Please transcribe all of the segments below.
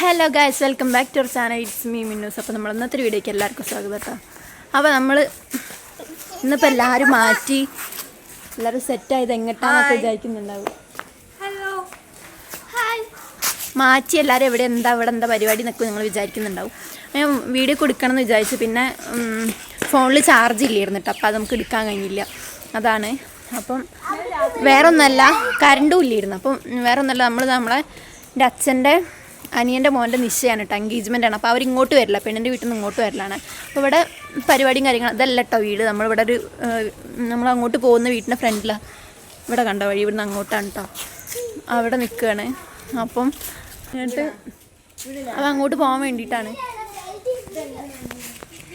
Hello guys welcome back to our channel it's me Minnus അപ്പോൾ നമ്മൾ ഇന്നത്തെ വീഡിയോയ്ക്ക് എല്ലാവർക്കും സ്വാഗതം കേട്ടോ. അപ്പോൾ നമ്മൾ ഇന്നിപ്പോൾ എല്ലാവരും മാറ്റി എല്ലാവരും സെറ്റായത് എങ്ങോട്ടാണെന്നൊക്കെ വിചാരിക്കുന്നുണ്ടാവും. ഹലോ ഹായ് മാറ്റി എല്ലാവരും എവിടെ എന്താ ഇവിടെ എന്താ പരിപാടി എന്നൊക്കെ നിങ്ങൾ വിചാരിക്കുന്നുണ്ടാവും. ഞാൻ വീഡിയോ കൊടുക്കണം എന്ന് വിചാരിച്ചു. പിന്നെ ഫോണിൽ ചാർജ് ഇല്ലായിരുന്നു കേട്ടോ. അപ്പോൾ അത് നമുക്ക് എടുക്കാൻ കഴിഞ്ഞില്ല. അതാണ്. അപ്പം വേറൊന്നല്ല കരണ്ടും ഇല്ലായിരുന്നു. അപ്പം വേറൊന്നല്ല നമ്മൾ നമ്മളെ എന്റെ അച്ഛന്റെ അനിയന്റെ മോന്റെ നിശ്ചയമാണ് കേട്ടോ എൻഗേജ്മെന്റ് ആണ്. അപ്പോൾ അവർ ഇങ്ങോട്ട് വരില്ല പെണ്ണിന്റെ വീട്ടിൽ നിന്ന് ഇങ്ങോട്ട് വരലാണ് അപ്പോൾ ഇവിടെ പരിപാടിയും കാര്യങ്ങളും അതല്ല കേട്ടോ വീട്. നമ്മളിവിടെ ഒരു നമ്മൾ അങ്ങോട്ട് പോകുന്ന വീട്ടിന്റെ ഫ്രണ്ടിലാണ് ഇവിടെ കണ്ട വഴി ഇവിടുന്ന് അങ്ങോട്ടാണ് കേട്ടോ അവിടെ നിൽക്കുകയാണ് അപ്പം എന്നിട്ട് അത് അങ്ങോട്ട് പോകാൻ വേണ്ടിയിട്ടാണ്.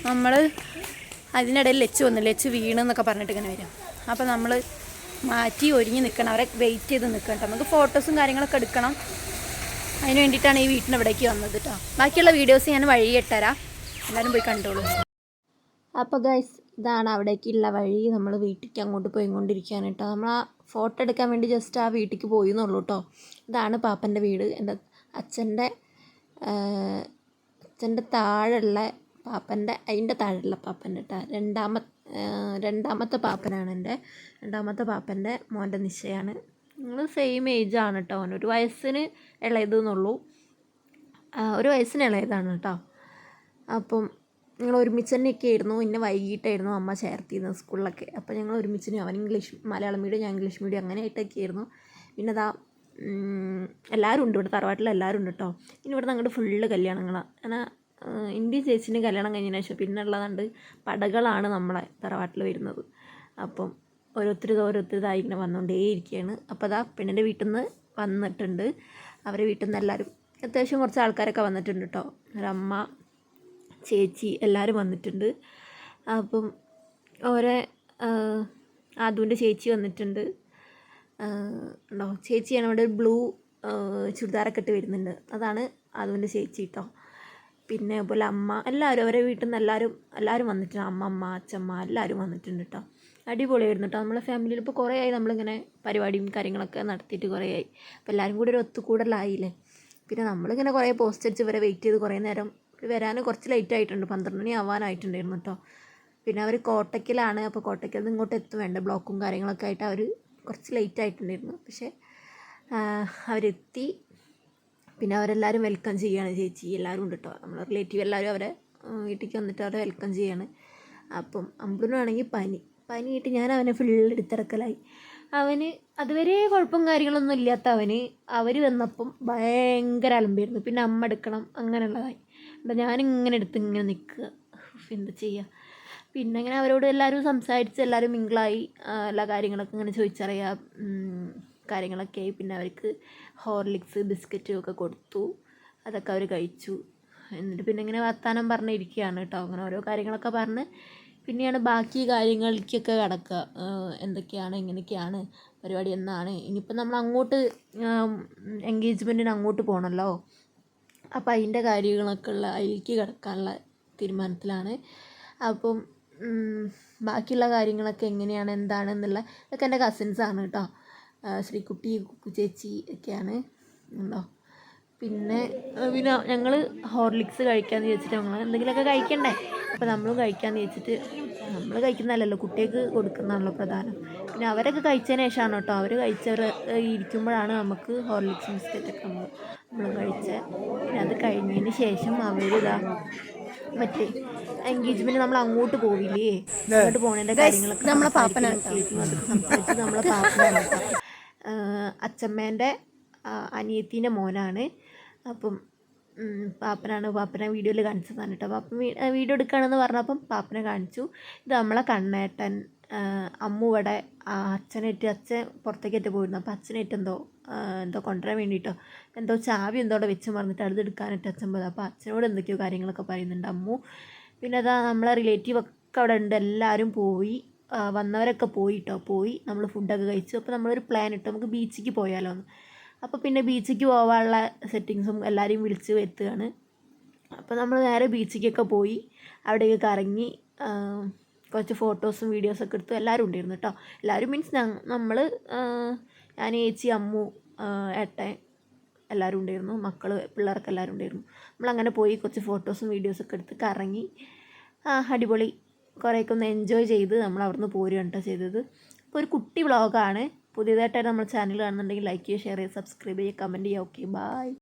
നമ്മൾ അതിനിടയിൽ ലച്ച് വന്നു ലച്ച് വീണെന്നൊക്കെ പറഞ്ഞിട്ട് ഇങ്ങനെ വരും. അപ്പോൾ നമ്മൾ മാറ്റി ഒരുങ്ങി നിൽക്കണം അവരെ വെയിറ്റ് ചെയ്ത് നിൽക്കണം നമുക്ക് ഫോട്ടോസും കാര്യങ്ങളൊക്കെ എടുക്കണം. അതിന് വേണ്ടിയിട്ടാണ് ഈ വീട്ടിന് ഇവിടേക്ക് വന്നത് കേട്ടോ ബാക്കിയുള്ള വീഡിയോസ് ഞാൻ വഴി ഇട്ടരാം. എല്ലാവരും പോയി കണ്ടോളൂ. അപ്പോൾ ഗൈസ് ഇതാണ് അവിടേക്കുള്ള വഴി. നമ്മൾ വീട്ടിലേക്ക് അങ്ങോട്ട് പോയിക്കൊണ്ടിരിക്കുകയാണ് കേട്ടോ നമ്മൾ ആ ഫോട്ടോ എടുക്കാൻ വേണ്ടി ജസ്റ്റ് ആ വീട്ടിലേക്ക് പോയി എന്നുള്ളൂ കേട്ടോ ഇതാണ് പാപ്പന്റെ വീട്. എന്റെ അച്ഛന്റെ അച്ഛന്റെ താഴെയുള്ള പാപ്പന്റെ അതിന്റെ താഴെയുള്ള പാപ്പന്റെ കേട്ടോ രണ്ടാമ രണ്ടാമത്തെ പാപ്പനാണ് എന്റെ. രണ്ടാമത്തെ പാപ്പന്റെ മോന്റെ നിശ്ചയമാണ് നിങ്ങൾ സെയിം ആണ് കേട്ടോ ഒരു വയസ്സിന് ഇളയതെന്നുള്ളൂ. ഒരു വയസ്സിന് ഇളയതാണ് കേട്ടോ അപ്പം ഞങ്ങൾ ഒരുമിച്ച് തന്നെയൊക്കെ ആയിരുന്നു പിന്നെ വൈകിട്ടായിരുന്നു അമ്മ ചേർത്തിരുന്നത് സ്കൂളിലൊക്കെ. അപ്പോൾ ഞങ്ങൾ ഒരുമിച്ച് അവൻ ഇംഗ്ലീഷ് മലയാളം മീഡിയം ഞാൻ ഇംഗ്ലീഷ് മീഡിയം അങ്ങനെ ആയിട്ടൊക്കെ ആയിരുന്നു പിന്നെ അതാ എല്ലാവരും ഉണ്ട്. ഇവിടെ തറവാട്ടിൽ എല്ലാവരും ഉണ്ട് കേട്ടോ ഇനി ഇവിടെ അങ്ങോട്ട് ഫുള്ള് കല്യാണങ്ങളാണ് എന്നാൽ ഇന്ത്യ ചേച്ചിന്റെ കല്യാണം കഴിഞ്ഞതിന് ശേഷം പിന്നെ ഉള്ളതുണ്ട് പടകളാണ് നമ്മളെ തറവാട്ടിൽ വരുന്നത്. അപ്പം ഓരോരുത്തർ ഓരോരുത്തരിതായി ഇങ്ങനെ വന്നുകൊണ്ടേയിരിക്കുകയാണ് അപ്പോൾ അതാ പെണ്ണിന്റെ വീട്ടിൽ നിന്ന് വന്നിട്ടുണ്ട്. അവരെ വീട്ടിൽ നിന്ന് എല്ലാവരും അത്യാവശ്യം കുറച്ച് ആൾക്കാരൊക്കെ വന്നിട്ടുണ്ട് കേട്ടോ. അമ്മ ചേച്ചി എല്ലാവരും വന്നിട്ടുണ്ട്. അപ്പം ഓരോ ആദുവിന്റെ ചേച്ചി വന്നിട്ടുണ്ട്. ഉണ്ടോ? ചേച്ചിയാണ് ഇവിടെ ബ്ലൂ ചുരിദാറൊക്കെ ഇട്ട് വരുന്നുണ്ട്. അതാണ് ആദുവിന്റെ ചേച്ചി കേട്ടോ. പിന്നെ അതുപോലെ അമ്മ എല്ലാവരും അവരെ വീട്ടിൽ നിന്ന് എല്ലാവരും എല്ലാവരും വന്നിട്ടുണ്ട് അമ്മമ്മ അച്ഛമ്മ എല്ലാവരും വന്നിട്ടുണ്ട് കേട്ടോ. അടിപൊളിയായിരുന്നു കേട്ടോ നമ്മളെ ഫാമിലിയിൽ ഇപ്പോൾ കുറേ ആയി നമ്മളിങ്ങനെ പരിപാടിയും കാര്യങ്ങളൊക്കെ നടത്തിയിട്ട് കുറേ ആയി അപ്പോൾ എല്ലാവരും കൂടി ഒരു ഒത്തുകൂടലായില്ലേ? പിന്നെ നമ്മളിങ്ങനെ കുറേ പോസ്റ്റ് അടിച്ച് ഇവരെ വെയിറ്റ് ചെയ്ത് കുറേ നേരം വരാൻ കുറച്ച് ലേറ്റ് ആയിട്ടുണ്ട്. പന്ത്രണ്ട് മണി ആവാനായിട്ടുണ്ടായിരുന്നു കേട്ടോ പിന്നെ അവർ കോട്ടയ്ക്കലാണ് അപ്പോൾ കോട്ടയ്ക്കൽ നിന്ന് ഇങ്ങോട്ട് എത്തും. വേണ്ട ബ്ലോക്കും കാര്യങ്ങളൊക്കെ ആയിട്ട് അവർ കുറച്ച് ലേറ്റ് ആയിട്ടുണ്ടായിരുന്നു. പക്ഷേ അവരെത്തി. പിന്നെ അവരെല്ലാവരും വെൽക്കം ചെയ്യാണ് ചേച്ചി. എല്ലാവരും ഉണ്ട് കേട്ടോ നമ്മളെ റിലേറ്റീവ് എല്ലാവരും അവരെ വീട്ടിലേക്ക് വന്നിട്ട് അവരെ വെൽക്കം ചെയ്യാണ്. അപ്പം അമ്പുനാണെങ്കിൽ പനി. പനിയായിട്ട് ഞാൻ അവനെ ഫുൾ എടുത്തിറക്കലായി. അവന് അതുവരെ കുഴപ്പം കാര്യങ്ങളൊന്നും ഇല്ലാത്ത അവന്. അവർ വന്നപ്പം ഭയങ്കര അലമ്പായിരുന്നു. പിന്നെ അമ്മ എടുക്കണം അങ്ങനെയുള്ളതായി. അപ്പം ഞാനിങ്ങനെ എടുത്ത് ഇങ്ങനെ നിൽക്കുക. എന്താ ചെയ്യുക പിന്നെ അങ്ങനെ അവരോട് എല്ലാവരും സംസാരിച്ച് എല്ലാവരും മിങ്കിളായി. എല്ലാ കാര്യങ്ങളൊക്കെ ഇങ്ങനെ ചോദിച്ചറിയാം. കാര്യങ്ങളൊക്കെ ആയി. പിന്നെ അവർക്ക് ഹോർലിക്സ് ബിസ്ക്കറ്റും ഒക്കെ കൊടുത്തു. അതൊക്കെ അവർ കഴിച്ചു. എന്നിട്ട് പിന്നെ ഇങ്ങനെ വർത്താനം പറഞ്ഞിരിക്കുകയാണ് കേട്ടോ. അങ്ങനെ ഓരോ കാര്യങ്ങളൊക്കെ പറഞ്ഞ് പിന്നെയാണ് ബാക്കി കാര്യങ്ങൾക്കൊക്കെ കടക്കുക. എന്തൊക്കെയാണ് എങ്ങനെയൊക്കെയാണ് പരിപാടി എന്നാണ്. ഇനിയിപ്പോൾ നമ്മൾ അങ്ങോട്ട് എൻഗേജ്മെന്റിന് അങ്ങോട്ട് പോകണമല്ലോ അപ്പം അതിന്റെ കാര്യങ്ങളൊക്കെ ഉള്ള അതിലേക്ക് കിടക്കാനുള്ള തീരുമാനത്തിലാണ്. അപ്പം ബാക്കിയുള്ള കാര്യങ്ങളൊക്കെ എങ്ങനെയാണ് എന്താണ് എന്താണെന്നുള്ള ഇതൊക്കെ എന്റെ കസിൻസാണ് കേട്ടോ ശ്രീകുട്ടി കുക്കു ചേച്ചി ഒക്കെയാണ്. ഉണ്ടോ? പിന്നെ പിന്നെ ഞങ്ങൾ ഹോർലിക്സ് കഴിക്കാമെന്ന് ചോദിച്ചിട്ട് ഞങ്ങൾ എന്തെങ്കിലുമൊക്കെ കഴിക്കണ്ടേ? അപ്പോൾ നമ്മളും കഴിക്കാമെന്ന് ചോദിച്ചിട്ട് നമ്മൾ കഴിക്കുന്നതല്ലല്ലോ കുട്ടികൾക്ക് കൊടുക്കുന്നതാണല്ലോ പ്രധാനം. പിന്നെ അവരൊക്കെ കഴിച്ചതിന് ശേഷമാണ് കേട്ടോ അവർ കഴിച്ചവർ ഇരിക്കുമ്പോഴാണ് നമുക്ക് ഹോർലിക്സ് ബിസ്ക്കറ്റൊക്കെ നമ്മൾ നമ്മൾ കഴിച്ചത് പിന്നെ അത് കഴിഞ്ഞതിന് ശേഷം അവരിതാ മറ്റേ എൻഗേജ്മെന്റ് നമ്മൾ അങ്ങോട്ട് പോവില്ലേ? അങ്ങോട്ട് പോകുന്നതിന്റെ കാര്യങ്ങളൊക്കെ നമ്മളെ പാപ്പനാണ് സംസാരിച്ച് നമ്മളെ പാപ്പനാണ് അച്ഛമ്മേന്റെ അനിയത്തിന്റെ മോനാണ്. അപ്പം പാപ്പനാണ് പാപ്പനെ വീഡിയോയിൽ കാണിച്ചതാണ് കേട്ടോ. പാപ്പൻ വീഡിയോ എടുക്കുകയാണെന്ന് പറഞ്ഞപ്പം പാപ്പനെ കാണിച്ചു. ഇത് നമ്മളെ കണ്ണേട്ടൻ അമ്മുവിടെ അച്ഛനേറ്റ് അച്ഛൻ പുറത്തേക്കേറ്റ് പോയിരുന്നു. അപ്പോൾ അച്ഛനേറ്റ് എന്തോ എന്തോ കൊണ്ടുവരാൻ വേണ്ടിയിട്ടോ എന്തോ ചാവി എന്തോ അവിടെ വെച്ച് മറന്നിട്ട് അടുത്ത് എടുക്കാനായിട്ട് അച്ഛൻ പോയത്. അപ്പോൾ അച്ഛനോട് എന്തൊക്കെയോ കാര്യങ്ങളൊക്കെ പറയുന്നുണ്ട് അമ്മു. പിന്നെ അതാ നമ്മളെ റിലേറ്റീവ് ഒക്കെ അവിടെ ഉണ്ട്. എല്ലാവരും പോയി വന്നവരൊക്കെ പോയിട്ടോ. പോയി നമ്മൾ ഫുഡൊക്കെ കഴിച്ചു. അപ്പോൾ നമ്മളൊരു പ്ലാൻ ഇട്ടു. നമുക്ക് ബീച്ചിലേക്ക് പോയാലോ എന്ന് അപ്പോൾ പിന്നെ ബീച്ചിലേക്ക് പോകാനുള്ള സെറ്റിങ്സും എല്ലാവരെയും വിളിച്ച് വരുത്തുകയാണ്. അപ്പോൾ നമ്മൾ നേരെ ബീച്ചിലേക്കൊക്കെ പോയി അവിടെയൊക്കെ കറങ്ങി കുറച്ച് ഫോട്ടോസും വീഡിയോസൊക്കെ എടുത്തു. എല്ലാവരും ഉണ്ടായിരുന്നു കേട്ടോ എല്ലാവരും മീൻസ് നമ്മൾ ഞാൻ ഏച്ചി അമ്മു ഏട്ടൻ എല്ലാവരും ഉണ്ടായിരുന്നു. മക്കൾ പിള്ളേർക്ക് എല്ലാവരും ഉണ്ടായിരുന്നു. നമ്മളങ്ങനെ പോയി കുറച്ച് ഫോട്ടോസും വീഡിയോസൊക്കെ എടുത്ത് കറങ്ങി അടിപൊളി കുറേയൊക്കെ ഒന്ന് എൻജോയ് ചെയ്ത് നമ്മൾ അവിടുന്ന് പോരുകയാണ് കേട്ടോ ചെയ്തത്. അപ്പോൾ ഒരു കുട്ടി വ്ളോഗാണ്. പുതിയതായിട്ടാണ് നമ്മൾ ചാനൽ കാണുന്നുണ്ടെങ്കിൽ ലൈക്ക് ചെയ്യുക ഷെയർ ചെയ്യുക സബ്സ്ക്രൈബ് ചെയ്യുക കമന്റ് ചെയ്യുക. Okay bye